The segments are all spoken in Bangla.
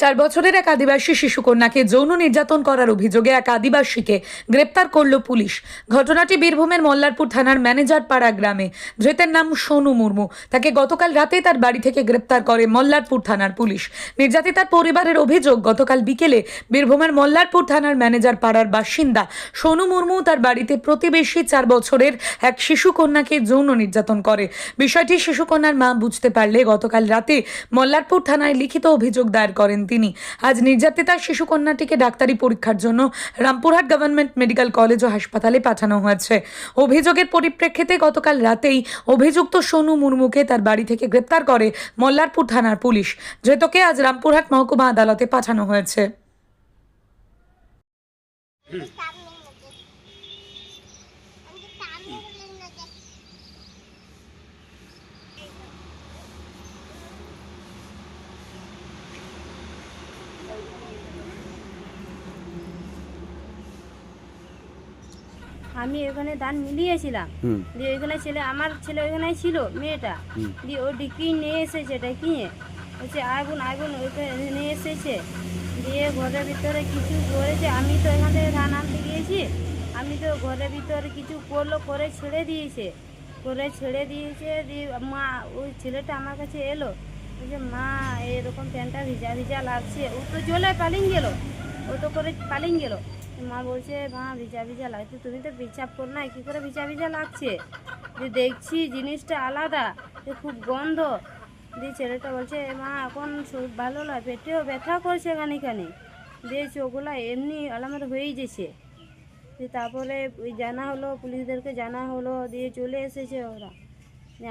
চার বছরের এক আদিবাসী শিশুকন্যাকে যৌন নির্যাতন করার অভিযোগে এক আদিবাসীকে গ্রেপ্তার করল পুলিশ। ঘটনাটি বীরভূমের মল্লারপুর থানার ম্যানেজার পাড়া গ্রামে। ধৃতের নাম সোনু মুর্মু। তাকে গতকাল রাতে তার বাড়ি থেকে গ্রেপ্তার করে মল্লারপুর থানার পুলিশ। নির্যাতিতার পরিবারের অভিযোগ, গতকাল বিকেলে বীরভূমের মল্লারপুর থানার ম্যানেজার পাড়ার বাসিন্দা সোনু মুর্মু তার বাড়িতে প্রতিবেশী চার বছরের এক শিশুকন্যাকে যৌন নির্যাতন করে। বিষয়টি শিশুকন্যার মা বুঝতে পারলে গতকাল রাতে মল্লারপুর থানায় লিখিত অভিযোগ দায়ের করেন তিনি। আজ নির্যাতিতা শিশুকন্যাটিকে ডাক্তারি পরীক্ষার জন্য রামপুরহাট গভর্নমেন্ট মেডিকেল কলেজ ও হাসপাতালে পাঠানো হয়েছে। অভিযোগের পরিপ্রেক্ষিতে গতকাল রাতেই অভিযুক্ত সোনু মুর্মুকে তার বাড়ি থেকে গ্রেপ্তার করে মল্লারপুর থানার পুলিশ। ধৃতকে আজ রামপুরহাট মহকুমা আদালতে পাঠানো হয়েছে। আমি ওখানে ধান মিলিয়েছিলাম। দিয়ে ওইখানে ছেলে আমার ছেলে ওইখানে ছিল মেয়েটা। দিয়ে ও ডিগ্রি নিয়ে এসেছে এটা কিনে বলছে আগুন আগুন ওইখানে নিয়ে এসেছে। দিয়ে ঘরের ভিতরে কিছু করেছে আমি তো এখান থেকে ধান আনতে গিয়েছি। আমি তো ঘরের ভিতরে কিছু করল করে ছেড়ে দিয়েছে। করে ছেড়ে দিয়েছে দিয়ে মা ওই ছেলেটা আমার কাছে এলো। বলছে মা এরকম প্যান্টটা ভিজা ভিজা লাগছে। ও তো চলে পালিয়ে গেল। ও তো করে পালিয়ে গেল। মা বলছে, মা, ভিজা ভিজা লাগছে। তুমি তো পেছাব করো না, কী করে ভিজা ভিজা লাগছে? যে দেখছি জিনিসটা আলাদা, যে খুব গন্ধ। দিয়ে ছেলেটা বলছে, মা, এখন শরীর ভালো নয়, পেটেও ব্যথা করছে এখানে দিয়ে চোখগুলো এমনি আলামত হয়েই দিয়ে তারপরে ওই জানা হলো, পুলিশদেরকে জানা হলো, দিয়ে চলে এসেছে ওরা।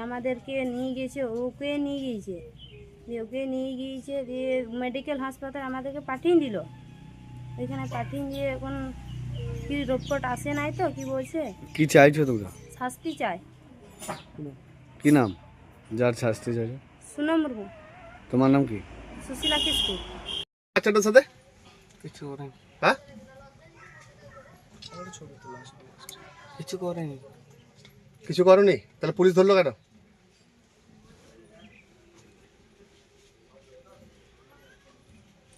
আমাদেরকে নিয়ে গেছে, ওকে নিয়ে গিয়েছে। দিয়ে ওকে নিয়ে গিয়েছে, দিয়ে মেডিকেল হাসপাতাল আমাদেরকে পাঠিয়ে দিল। এখানে পাঠিয়ে দিয়ে এখন কি রিপোর্ট আসে নাই তো কি বলছে? কি চাইছো তোমরা? শাস্তি চাই। কি নাম? যার শাস্তি চাইছো? সুনো মুর্মু তোমার নাম কি? সুশীলা কিস্কু বাচ্চাটার সাথে? কিছু করেনি। হ্যাঁ? কিছু করেনি। কিছু করনি? তাহলে পুলিশ ধরলো কেন?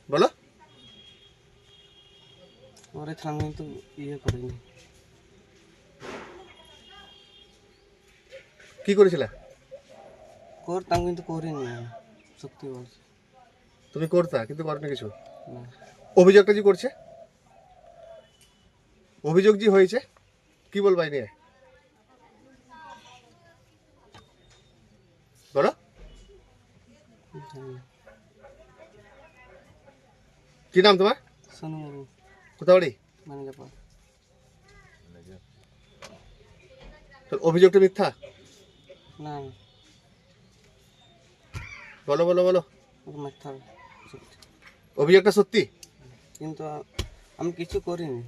বলো। করেছিলাম কিন্তু ইয়ে করিনি। কি করেছিলে? করতাম কিন্তু করিনি সত্যি বলছি। তুমি করতা কিন্তু করনি কিছু? অভিযোগটা যে করছে? অভিযোগ যে হয়েছে কি বলবা এই নিয়ে? বলো। কি নাম তোমার? শোনো বাবু কোথাও বাড়ি ম্যানেজার তোর অভিযোগটা মিথ্যা? না। বলো বলো বলো। মিথ্যা অভিযোগটা সত্যি? কিন্তু আমি কিছু করিনি।